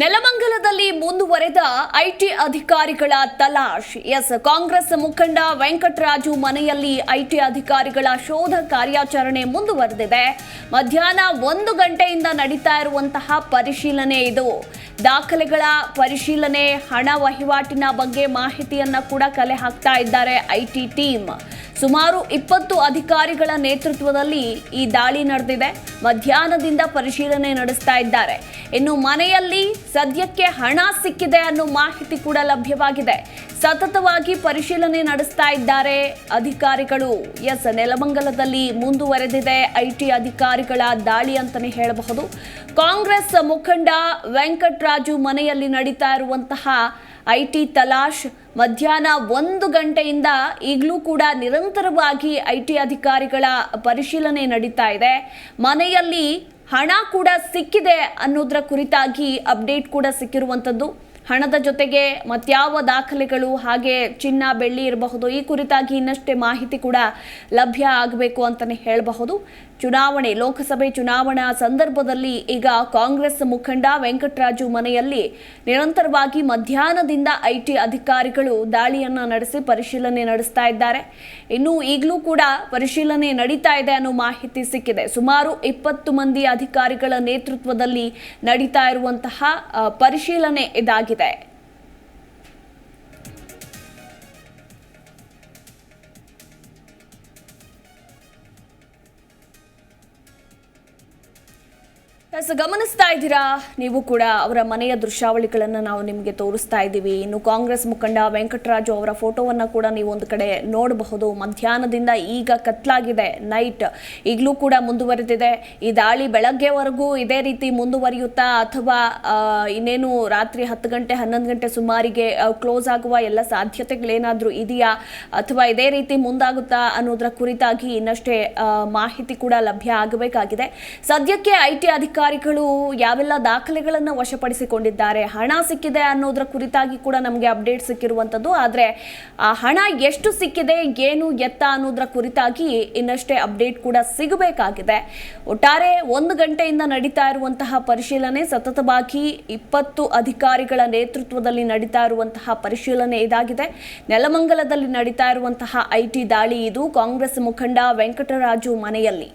ನೆಲಮಂಗಲದಲ್ಲಿ ಮುಂದುವರೆದ ಐಟಿ ಅಧಿಕಾರಿಗಳ ತಲಾಶ್. ಎಸ್. ಕಾಂಗ್ರೆಸ್ ಮುಖಂಡ ವೆಂಕಟರಾಜು ಮನೆಯಲ್ಲಿ ಐಟಿ ಅಧಿಕಾರಿಗಳ ಶೋಧ ಕಾರ್ಯಾಚರಣೆ ಮುಂದುವರೆದಿದೆ. ಮಧ್ಯಾಹ್ನ ಒಂದು ಗಂಟೆಯಿಂದ ನಡೀತಾ ಇರುವಂತಹ ಪರಿಶೀಲನೆ ಇದು. ದಾಖಲೆಗಳ ಪರಿಶೀಲನೆ, ಹಣ ವಹಿವಾಟಿನ ಬಗ್ಗೆ ಮಾಹಿತಿಯನ್ನ ಕೂಡ ಕಲೆ ಹಾಕ್ತಾ ಇದ್ದಾರೆ ಐಟಿ ಟೀಮ್. ಸುಮಾರು ಇಪ್ಪತ್ತು ಅಧಿಕಾರಿಗಳ ನೇತೃತ್ವದಲ್ಲಿ ಈ ದಾಳಿ ನಡೆದಿದೆ. ಮಧ್ಯಾಹ್ನದಿಂದ ಪರಿಶೀಲನೆ ನಡೆಸ್ತಾ ಇದ್ದಾರೆ. ಇನ್ನು ಮನೆಯಲ್ಲಿ ಸದ್ಯಕ್ಕೆ ಹಣ ಸಿಕ್ಕಿದೆ ಅನ್ನೋ ಮಾಹಿತಿ ಕೂಡ ಲಭ್ಯವಾಗಿದೆ. ಸತತವಾಗಿ ಪರಿಶೀಲನೆ ನಡೆಸ್ತಾ ಇದ್ದಾರೆ ಅಧಿಕಾರಿಗಳು. ಎಸ್, ನೆಲಮಂಗಲದಲ್ಲಿ ಮುಂದುವರೆದಿದೆ ಐಟಿ ಅಧಿಕಾರಿಗಳ ದಾಳಿ ಅಂತಲೇ ಹೇಳಬಹುದು. ಕಾಂಗ್ರೆಸ್ ಮುಖಂಡ ವೆಂಕಟರಾಜು ಮನೆಯಲ್ಲಿ ನಡೀತಾ ಇರುವಂತಹ ಐಟಿ ತಲಾಶ್ ಮಧ್ಯಾಹ್ನ ಒಂದು ಗಂಟೆಯಿಂದ ಈಗಲೂ ಕೂಡ ನಿರಂತರವಾಗಿ ಐಟಿ ಅಧಿಕಾರಿಗಳ ಪರಿಶೀಲನೆ ನಡೀತಾ ಇದೆ. ಮನೆಯಲ್ಲಿ ಹಣ ಕೂಡ ಸಿಕ್ಕಿದೆ ಅನ್ನೋದ್ರ ಕುರಿತಾಗಿ ಅಪ್ಡೇಟ್ ಕೂಡ ಸಿಕ್ಕಿರುವಂಥದ್ದು ಹಣದ ಜೊತೆಗೆ ಮತ್ಯಾವ ದಾಖಲೆಗಳು ಹಾಗೆ ಚಿನ್ನ, ಬೆಳ್ಳಿ ಇರಬಹುದು, ಈ ಕುರಿತಾಗಿ ಇನ್ನಷ್ಟೇ ಮಾಹಿತಿ ಕೂಡ ಲಭ್ಯ ಆಗಬೇಕು ಅಂತಲೇ ಹೇಳಬಹುದು. ಚುನಾವಣೆ, ಲೋಕಸಭೆ ಚುನಾವಣಾ ಸಂದರ್ಭದಲ್ಲಿ ಈಗ ಕಾಂಗ್ರೆಸ್ ಮುಖಂಡ ವೆಂಕಟರಾಜು ಮನೆಯಲ್ಲಿ ನಿರಂತರವಾಗಿ ಮಧ್ಯಾಹ್ನದಿಂದ ಐಟಿ ಅಧಿಕಾರಿಗಳು ದಾಳಿಯನ್ನು ನಡೆಸಿ ಪರಿಶೀಲನೆ ನಡೆಸ್ತಾ ಇದ್ದಾರೆ. ಇನ್ನು ಈಗಲೂ ಕೂಡ ಪರಿಶೀಲನೆ ನಡೀತಾ ಇದೆ ಅನ್ನೋ ಮಾಹಿತಿ ಸಿಕ್ಕಿದೆ. ಸುಮಾರು ಇಪ್ಪತ್ತು ಮಂದಿ ಅಧಿಕಾರಿಗಳ ನೇತೃತ್ವದಲ್ಲಿ ನಡೀತಾ ಇರುವಂತಹ ಪರಿಶೀಲನೆ ಇದಾಗಿದೆ. ಎಸ್ ಗಮನಿಸ್ತಾ ಇದ್ದೀರಾ? ನೀವು ಕೂಡ ಅವರ ಮನೆಯ ದೃಶ್ಯಾವಳಿಗಳನ್ನು ನಾವು ನಿಮಗೆ ತೋರಿಸ್ತಾ ಇದ್ದೀವಿ. ಇನ್ನು ಕಾಂಗ್ರೆಸ್ ಮುಖಂಡ ವೆಂಕಟರಾಜು ಅವರ ಫೋಟೋವನ್ನು ಕೂಡ ನೀವು ಒಂದು ಕಡೆ ನೋಡಬಹುದು. ಮಧ್ಯಾಹ್ನದಿಂದ ಈಗ ಕತ್ಲಾಗಿದೆ. ನೈಟ್ ಈಗಲೂ ಕೂಡ ಮುಂದುವರೆದಿದೆ. ಈ ದಾಳಿ ಬೆಳಗ್ಗೆವರೆಗೂ ಇದೇ ರೀತಿ ಮುಂದುವರಿಯುತ್ತಾ, ಅಥವಾ ಇನ್ನೇನು ರಾತ್ರಿ ಹತ್ತು ಗಂಟೆ, ಹನ್ನೊಂದು ಗಂಟೆ ಸುಮಾರಿಗೆ ಕ್ಲೋಸ್ ಆಗುವ ಎಲ್ಲ ಸಾಧ್ಯತೆಗಳೇನಾದರೂ ಇದೆಯಾ? ಅಥವಾ ಇದೇ ರೀತಿ ಮುಂದಾಗುತ್ತಾ ಅನ್ನೋದರ ಕುರಿತಾಗಿ ಇನ್ನಷ್ಟೇ ಮಾಹಿತಿ ಕೂಡ ಲಭ್ಯ ಆಗಬೇಕಾಗಿದೆ. ಸದ್ಯಕ್ಕೆ ಐಟಿ ಟಿ ಅಧಿಕಾರಿಗಳು ಯಾವೆಲ್ಲ ದಾಖಲೆಗಳನ್ನು ವಶಪಡಿಸಿಕೊಂಡಿದ್ದಾರೆ? ಹಣ ಸಿಕ್ಕಿದೆ ಅನ್ನೋದ್ರ ಕುರಿತಾಗಿ ಕೂಡ ನಮಗೆ ಅಪ್ಡೇಟ್ ಸಿಕ್ಕಿರುವಂಥದ್ದು ಆದರೆ, ಆ ಹಣ ಎಷ್ಟು ಸಿಕ್ಕಿದೆ, ಏನು ಎತ್ತ ಅನ್ನೋದ್ರ ಕುರಿತಾಗಿ ಇನ್ನಷ್ಟೇ ಅಪ್ಡೇಟ್ ಕೂಡ ಸಿಗಬೇಕಾಗಿದೆ. ಒಟ್ಟಾರೆ, ಒಂದು ಗಂಟೆಯಿಂದ ನಡೀತಾ ಇರುವಂತಹ ಪರಿಶೀಲನೆ ಸತತವಾಗಿ ಇಪ್ಪತ್ತು ಅಧಿಕಾರಿಗಳ ನೇತೃತ್ವದಲ್ಲಿ ನಡೀತಾ ಇರುವಂತಹ ಪರಿಶೀಲನೆ ಇದಾಗಿದೆ. ನೆಲಮಂಗಲದಲ್ಲಿ ನಡೀತಾ ಇರುವಂತಹ ಐಟಿ ದಾಳಿ ಇದು. ಕಾಂಗ್ರೆಸ್ ಮುಖಂಡ ವೆಂಕಟರಾಜು ಮನೆಯಲ್ಲಿ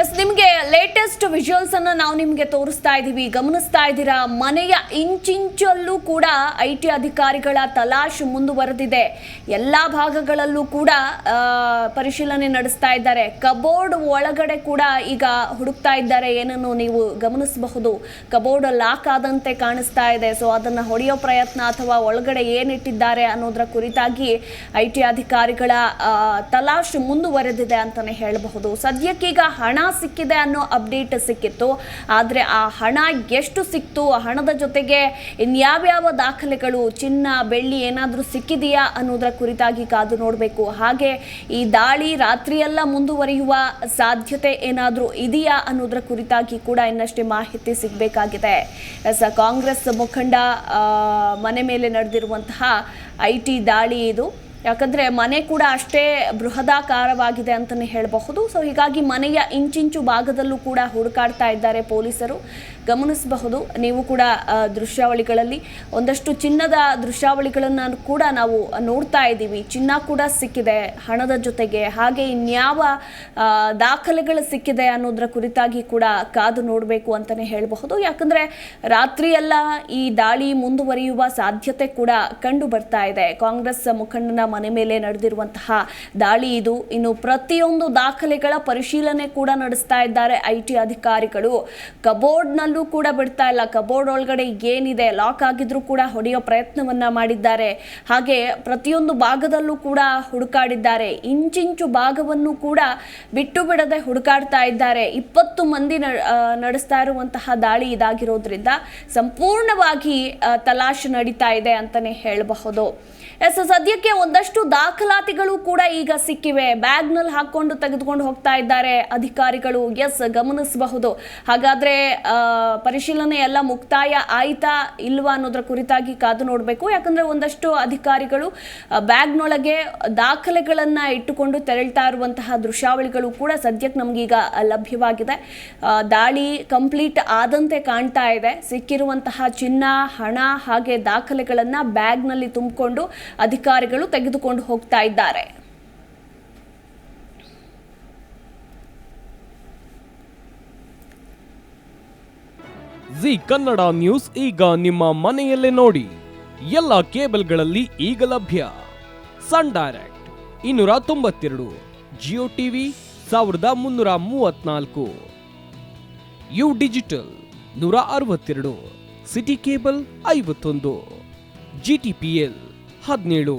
ಎಸ್ ನಿಮಗೆ ಲೇಟೆಸ್ಟ್ ವಿಜುವಲ್ಸ್ ಅನ್ನ ನಾವು ನಿಮಗೆ ತೋರಿಸ್ತಾ ಇದ್ದೀವಿ ಗಮನಿಸ್ತಾ ಇದ್ದೀರಾ? ಮನೆಯ ಇಂಚಿಂಚಲ್ಲೂ ಕೂಡ ಐ ಟಿ ಅಧಿಕಾರಿಗಳ ತಲಾಶ್ ಮುಂದುವರೆದಿದೆ. ಎಲ್ಲ ಭಾಗಗಳಲ್ಲೂ ಕೂಡ ಪರಿಶೀಲನೆ ನಡೆಸ್ತಾ ಇದ್ದಾರೆ. ಕಬೋರ್ಡ್ ಒಳಗಡೆ ಕೂಡ ಈಗ ಹುಡುಕ್ತಾ ಇದ್ದಾರೆ. ಏನನ್ನು ನೀವು ಗಮನಿಸಬಹುದು? ಕಬೋರ್ಡ್ ಲಾಕ್ ಆದಂತೆ ಕಾಣಿಸ್ತಾ ಇದೆ. ಸೊ ಅದನ್ನ ಹೊಡೆಯೋ ಪ್ರಯತ್ನ ಅಥವಾ ಒಳಗಡೆ ಏನಿಟ್ಟಿದ್ದಾರೆ ಅನ್ನೋದರ ಕುರಿತಾಗಿ ಐ ಟಿ ಅಧಿಕಾರಿಗಳ ತಲಾಶ್ ಮುಂದುವರೆದಿದೆ ಅಂತಾನೆ ಹೇಳಬಹುದು. ಸದ್ಯಕ್ಕೀಗ ಹಣ ಸಿಕ್ಕಿದೆ ಅನ್ನೋ ಅಪ್ಡೇಟ್ ಸಿಕ್ಕಿತ್ತು. ಆದರೆ ಆ ಹಣ ಎಷ್ಟು ಸಿಕ್ತು? ಆ ಹಣದ ಜೊತೆಗೆ ಇನ್ಯಾವ್ಯಾವ ದಾಖಲೆಗಳು? ಚಿನ್ನ, ಬೆಳ್ಳಿ ಏನಾದರೂ ಸಿಕ್ಕಿದೆಯಾ ಅನ್ನೋದರ ಕುರಿತಾಗಿ ಕಾದು ನೋಡಬೇಕು. ಹಾಗೆ ಈ ದಾಳಿ ರಾತ್ರಿಯೆಲ್ಲ ಮುಂದುವರಿಯುವ ಸಾಧ್ಯತೆ ಏನಾದರೂ ಇದೆಯಾ ಅನ್ನೋದರ ಕುರಿತಾಗಿ ಕೂಡ ಇನ್ನಷ್ಟೇ ಮಾಹಿತಿ ಸಿಗಬೇಕಾಗಿದೆ. ಎಸ್ ಕಾಂಗ್ರೆಸ್ ಮುಖಂಡ ಮನೆ ಮೇಲೆ ನಡೆದಿರುವಂತಹ ಐ ಟಿ ದಾಳಿ ಇದು. ಯಾಕಂದ್ರೆ ಮನೆ ಕೂಡ ಅಷ್ಟೇ ಬೃಹದಾಕಾರವಾಗಿದೆ ಅಂತಲೇ ಹೇಳಬಹುದು. ಸೊ ಹೀಗಾಗಿ ಮನೆಯ ಇಂಚಿಂಚು ಭಾಗದಲ್ಲೂ ಕೂಡ ಹುಡುಕಾಡ್ತಾ ಇದ್ದಾರೆ ಪೊಲೀಸರು. ಗಮನಿಸಬಹುದು, ನೀವು ಕೂಡ ದೃಶ್ಯಾವಳಿಗಳಲ್ಲಿ ಒಂದಷ್ಟು ಚಿನ್ನದ ದೃಶ್ಯಾವಳಿಗಳನ್ನು ಕೂಡ ನಾವು ನೋಡ್ತಾ ಇದ್ದೀವಿ. ಚಿನ್ನ ಕೂಡ ಸಿಕ್ಕಿದೆ ಹಣದ ಜೊತೆಗೆ. ಹಾಗೆ ಇನ್ಯಾವ ದಾಖಲೆಗಳು ಸಿಕ್ಕಿದೆ ಅನ್ನೋದರ ಕುರಿತಾಗಿ ಕೂಡ ಕಾದು ನೋಡಬೇಕು ಅಂತಲೇ ಹೇಳಬಹುದು. ಯಾಕಂದ್ರೆ ರಾತ್ರಿಯೆಲ್ಲ ಈ ದಾಳಿ ಮುಂದುವರಿಯುವ ಸಾಧ್ಯತೆ ಕೂಡ ಕಂಡು ಬರ್ತಾ ಇದೆ. ಕಾಂಗ್ರೆಸ್ ಮುಖಂಡನ ಮನೆ ಮೇಲೆ ನಡೆದಿರುವಂತಹ ದಾಳಿ ಇದು. ಇನ್ನು ಪ್ರತಿಯೊಂದು ದಾಖಲೆಗಳ ಪರಿಶೀಲನೆ ಕೂಡ ನಡೆಸ್ತಾ ಇದ್ದಾರೆ ಐ ಟಿ ಅಧಿಕಾರಿಗಳು. ಕಬೋರ್ಡ್ನಲ್ಲೂ ಕೂಡ ಬಿಡ್ತಾ ಇಲ್ಲ. ಕಬೋರ್ಡ್ ಒಳಗಡೆ ಏನಿದೆ, ಲಾಕ್ ಆಗಿದ್ರೂ ಕೂಡ ಹೊಡೆಯೋ ಪ್ರಯತ್ನವನ್ನ ಮಾಡಿದ್ದಾರೆ. ಹಾಗೆ ಪ್ರತಿಯೊಂದು ಭಾಗದಲ್ಲೂ ಕೂಡ ಹುಡುಕಾಡಿದ್ದಾರೆ. ಇಂಚಿಂಚು ಭಾಗವನ್ನು ಕೂಡ ಬಿಟ್ಟು ಬಿಡದೆ ಹುಡುಕಾಡ್ತಾ ಇದ್ದಾರೆ. ಇಪ್ಪತ್ತು ಮಂದಿ ನಡೆಸ್ತಾ ಇರುವಂತಹ ದಾಳಿ ಇದಾಗಿರೋದ್ರಿಂದ ಸಂಪೂರ್ಣವಾಗಿ ತಲಾಶ್ ನಡೀತಾ ಇದೆ ಅಂತಾನೆ ಹೇಳಬಹುದು. ಸದ್ಯಕ್ಕೆ ಒಂದಷ್ಟು ದಾಖಲಾತಿಗಳು ಕೂಡ ಈಗ ಸಿಕ್ಕಿವೆ. ಬ್ಯಾಗ್ನಲ್ಲಿ ಹಾಕೊಂಡು ತೆಗೆದುಕೊಂಡು ಹೋಗ್ತಾ ಇದ್ದಾರೆ ಅಧಿಕಾರಿಗಳು. ಎಸ್, ಗಮನಿಸಬಹುದು. ಹಾಗಾದ್ರೆ ಪರಿಶೀಲನೆ ಎಲ್ಲ ಮುಕ್ತಾಯ ಆಯ್ತಾ ಇಲ್ವಾ ಅನ್ನೋದ್ರ ಕುರಿತಾಗಿ ಕಾದು ನೋಡಬೇಕು. ಯಾಕಂದ್ರೆ ಒಂದಷ್ಟು ಅಧಿಕಾರಿಗಳು ಬ್ಯಾಗ್ನೊಳಗೆ ದಾಖಲೆಗಳನ್ನ ಇಟ್ಟುಕೊಂಡು ತೆರಳ್ತಾ ಇರುವಂತಹ ದೃಶ್ಯಾವಳಿಗಳು ಕೂಡ ಸದ್ಯಕ್ಕೆ ನಮಗೀಗ ಲಭ್ಯವಾಗಿದೆ. ದಾಳಿ ಕಂಪ್ಲೀಟ್ ಆದಂತೆ ಕಾಣ್ತಾ ಇದೆ. ಸಿಕ್ಕಿರುವಂತಹ ಚಿನ್ನ, ಹಣ ಹಾಗೆ ದಾಖಲೆಗಳನ್ನ ಬ್ಯಾಗ್ನಲ್ಲಿ ತುಂಬಿಕೊಂಡು ಅಧಿಕಾರಿಗಳು ತೆಗೆದುಕೊಂಡು ಹೋಗ್ತಾ ಇದ್ದಾರೆ. ಜಿ ಕನ್ನಡ ನ್ಯೂಸ್ ಈಗ ನಿಮ್ಮ ಮನೆಯಲ್ಲೇ ನೋಡಿ. ಎಲ್ಲ ಕೇಬಲ್ಗಳಲ್ಲಿ ಈಗ ಲಭ್ಯ. ಸನ್ ಡೈರೆಕ್ಟ್ ಇನ್ನೂರ ತೊಂಬತ್ತೆರಡು, ಜಿಯೋ ಟಿವಿ ಸಾವಿರದ ಮುನ್ನೂರ ಮೂವತ್ನಾಲ್ಕು. ಯು ಡಿಜಿಟಲ್ ನೂರ ಅರವತ್ತೆರಡು, ಸಿಟಿ ಕೇಬಲ್ ಐವತ್ತೊಂದು, ಜಿ ಟಿ ಪಿ ಎಲ್ ಹದಿನೇಳು.